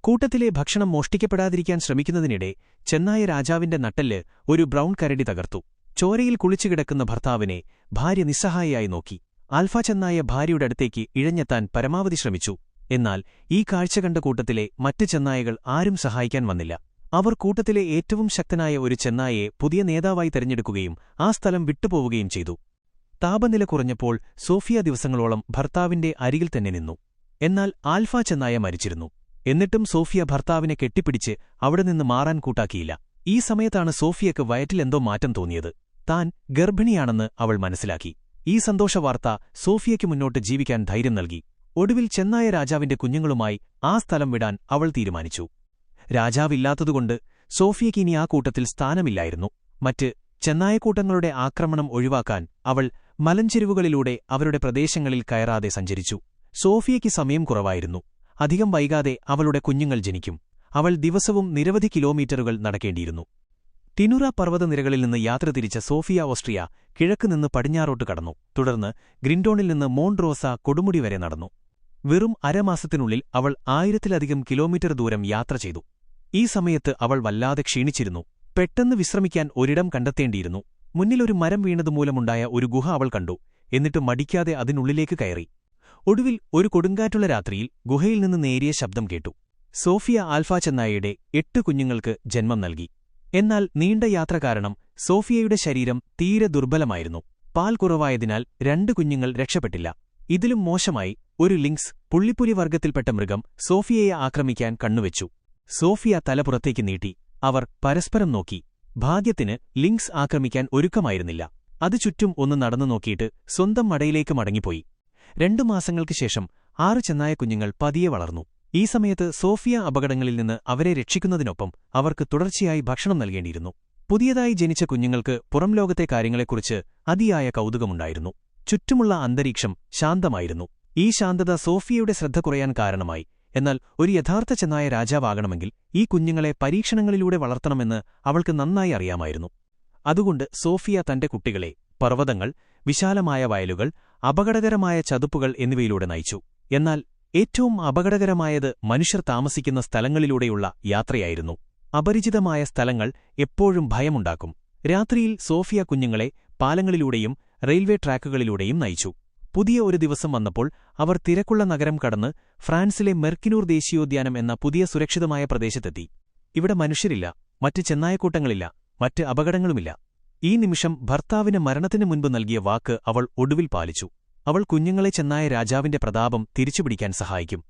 കൂട്ടത്തിലെ ഭക്ഷണം മോഷ്ടിക്കപ്പെടാതിരിക്കാൻ ശ്രമിക്കുന്നതിനിടെ ചെന്നായ രാജാവിന്റെ നട്ടൽ ഒരു ബ്രൗൺ കരടി തകർത്തു. ചോരയിൽ കുളിച്ചുകിടക്കുന്ന ഭർത്താവിനെ ഭാര്യ നിസ്സഹായയായി നോക്കി. ആൽഫ ചെന്നായ ഭാര്യയുടെ അടുത്തേക്ക് ഇഴഞ്ഞെത്താൻ പരമാവധി ശ്രമിച്ചു. എന്നാൽ ഈ കാഴ്ച കണ്ട കൂട്ടത്തിലെ മറ്റ് ചെന്നായകൾ ആരും സഹായിക്കാൻ വന്നില്ല. അവർ കൂട്ടത്തിലെ ഏറ്റവും ശക്തനായ ഒരു ചെന്നായയെ പുതിയ നേതാവായി തെരഞ്ഞെടുക്കുകയും ആ സ്ഥലം വിട്ടുപോവുകയും ചെയ്തു. താപനില കുറഞ്ഞപ്പോൾ സോഫിയ ദിവസങ്ങളോളം ഭർത്താവിന്റെ അരികിൽ തന്നെ നിന്നു. എന്നാൽ ആൽഫ ചെന്നായ മരിച്ചിരുന്നു. എന്നിട്ടും സോഫിയ ഭർത്താവിനെ കെട്ടിപ്പിടിച്ച് അവിടെ നിന്ന് മാറാൻ കൂട്ടാക്കിയില്ല. ഈ സമയത്താണ് സോഫിയക്ക് വയറ്റിലെന്തോ മാറ്റം തോന്നിയത്. താൻ ഗർഭിണിയാണെന്ന് അവൾ മനസ്സിലാക്കി. ഈ സന്തോഷവാർത്ത സോഫിയയ്ക്ക് മുന്നോട്ട് ജീവിക്കാൻ ധൈര്യം നൽകി. ഒടുവിൽ ചെന്നായ രാജാവിന്റെ കുഞ്ഞുങ്ങളുമായി ആ സ്ഥലം വിടാൻ അവൾ തീരുമാനിച്ചു. രാജാവില്ലാത്തതുകൊണ്ട് സോഫിയയ്ക്ക് ഇനി ആ കൂട്ടത്തിൽ സ്ഥാനമില്ലായിരുന്നു. മറ്റ് ചെന്നായക്കൂട്ടങ്ങളുടെ ആക്രമണം ഒഴിവാക്കാൻ അവൾ മലഞ്ചെരുവുകളിലൂടെ അവരുടെ പ്രദേശങ്ങളിൽ കയറാതെ സഞ്ചരിച്ചു. സോഫിയയ്ക്ക് സമയം കുറവായിരുന്നു. അധികം വൈകാതെ അവളുടെ കുഞ്ഞുങ്ങൾ ജനിക്കും. അവൾ ദിവസവും നിരവധി കിലോമീറ്ററുകൾ നടക്കേണ്ടിയിരുന്നു. ടിനുറ പർവതനിരകളിൽ നിന്ന് യാത്ര തിരിച്ച സോഫിയ ഓസ്ട്രിയ കിഴക്ക് നിന്ന് പടിഞ്ഞാറോട്ട് കടന്നു. തുടർന്ന് ഗ്രിൻഡോണിൽ നിന്ന് മോൺറോസ കൊടുമുടി വരെ നടന്നു. വെറും അരമാസത്തിനുള്ളിൽ അവൾ ആയിരത്തിലധികം കിലോമീറ്റർ ദൂരം യാത്ര ചെയ്തു. ഈ സമയത്ത് അവൾ വല്ലാതെ ക്ഷീണിച്ചിരുന്നു. പെട്ടെന്ന് വിശ്രമിക്കാൻ ഒരിടം കണ്ടെത്തേണ്ടിയിരുന്നു. മുന്നിലൊരു മരം വീണതുമൂലമുണ്ടായ ഒരു ഗുഹ അവൾ കണ്ടു. എന്നിട്ട് മടിക്കാതെ അതിനുള്ളിലേക്ക് കയറി. ഒടുവിൽ ഒരു കൊടുങ്കാറ്റുള്ള രാത്രിയിൽ ഗുഹയിൽ നിന്ന് നേരിയ ശബ്ദം കേട്ടു. സോഫിയ ആൽഫ ചെന്നായയുടെ എട്ട് കുഞ്ഞുങ്ങൾക്ക് ജന്മം നൽകി. എന്നാൽ നീണ്ട യാത്ര കാരണം സോഫിയയുടെ ശരീരം തീരെ ദുർബലമായിരുന്നു. പാൽ കുറവായതിനാൽ രണ്ട് കുഞ്ഞുങ്ങൾ രക്ഷപ്പെട്ടില്ല. ഇതിലും മോശമായി ഒരു ലിങ്സ് പുള്ളിപ്പുലി വർഗത്തിൽപ്പെട്ട മൃഗം സോഫിയയെ ആക്രമിക്കാൻ കണ്ണുവെച്ചു. സോഫിയ തല പുറത്തേക്ക് നീട്ടി. അവർ പരസ്പരം നോക്കി. ഭാഗ്യത്തിന് ലിങ്സ് ആക്രമിക്കാൻ ഒരുക്കമായിരുന്നില്ല. അത് ചുറ്റും ഒന്ന് നടന്നു നോക്കിയിട്ട് സ്വന്തം മടയിലേക്ക് മടങ്ങിപ്പോയി. രണ്ടു മാസങ്ങൾക്ക് ശേഷം ആറ് ചെന്നായ കുഞ്ഞുങ്ങൾ പതിയെ വളർന്നു. ഈ സമയത്ത് സോഫിയ അപകടങ്ങളിൽ നിന്ന് അവരെ രക്ഷിക്കുന്നതിനൊപ്പം അവർക്ക് തുടർച്ചയായി ഭക്ഷണം നൽകേണ്ടിയിരുന്നു. പുതിയതായി ജനിച്ച കുഞ്ഞുങ്ങൾക്ക് പുറം ലോകത്തെ കാര്യങ്ങളെക്കുറിച്ച് അതിയായ കൗതുകമുണ്ടായിരുന്നു. ചുറ്റുമുള്ള അന്തരീക്ഷം ശാന്തമായിരുന്നു. ഈ ശാന്തത സോഫിയയുടെ ശ്രദ്ധ കുറയാൻ കാരണമായി. എന്നാൽ ഒരു യഥാർത്ഥ ചെന്നായ രാജാവാകണമെങ്കിൽ ഈ കുഞ്ഞുങ്ങളെ പരീക്ഷണങ്ങളിലൂടെ വളർത്തണമെന്ന് അവൾക്ക് നന്നായി അറിയാമായിരുന്നു. അതുകൊണ്ട് സോഫിയ തന്റെ കുട്ടികളെ പർവതങ്ങൾ വിശാലമായ വയലുകൾ അപകടകരമായ ചതുപ്പുകൾ എന്നിവയിലൂടെ നയിച്ചു. എന്നാൽ ഏറ്റവും അപകടകരമായത് മനുഷ്യർ താമസിക്കുന്ന സ്ഥലങ്ങളിലൂടെയുള്ള യാത്രയായിരുന്നു. അപരിചിതമായ സ്ഥലങ്ങൾ എപ്പോഴും ഭയമുണ്ടാക്കും. രാത്രിയിൽ സോഫിയ കുഞ്ഞുങ്ങളെ പാലങ്ങളിലൂടെയും റെയിൽവേ ട്രാക്കുകളിലൂടെയും നയിച്ചു. പുതിയ ഒരു ദിവസം വന്നപ്പോൾ അവർ തിരക്കുള്ള നഗരം കടന്ന് ഫ്രാൻസിലെ മെർക്കിനൂർ ദേശീയോദ്യാനം എന്ന പുതിയ സുരക്ഷിതമായ പ്രദേശത്തെത്തി. ഇവിടെ മനുഷ്യരില്ല മറ്റ് ചെന്നായക്കൂട്ടങ്ങളില്ല മറ്റ് അപകടങ്ങളുമില്ല. ഈ നിമിഷം ഭർത്താവിന് മരണത്തിനു മുൻപ് നൽകിയ വാക്ക് അവൾ ഒടുവിൽ പാലിച്ചു. അവൾ കുഞ്ഞുങ്ങളെ ചെന്നായ രാജാവിന്റെ പ്രതാപം തിരിച്ചുപിടിക്കാൻ സഹായിക്കും.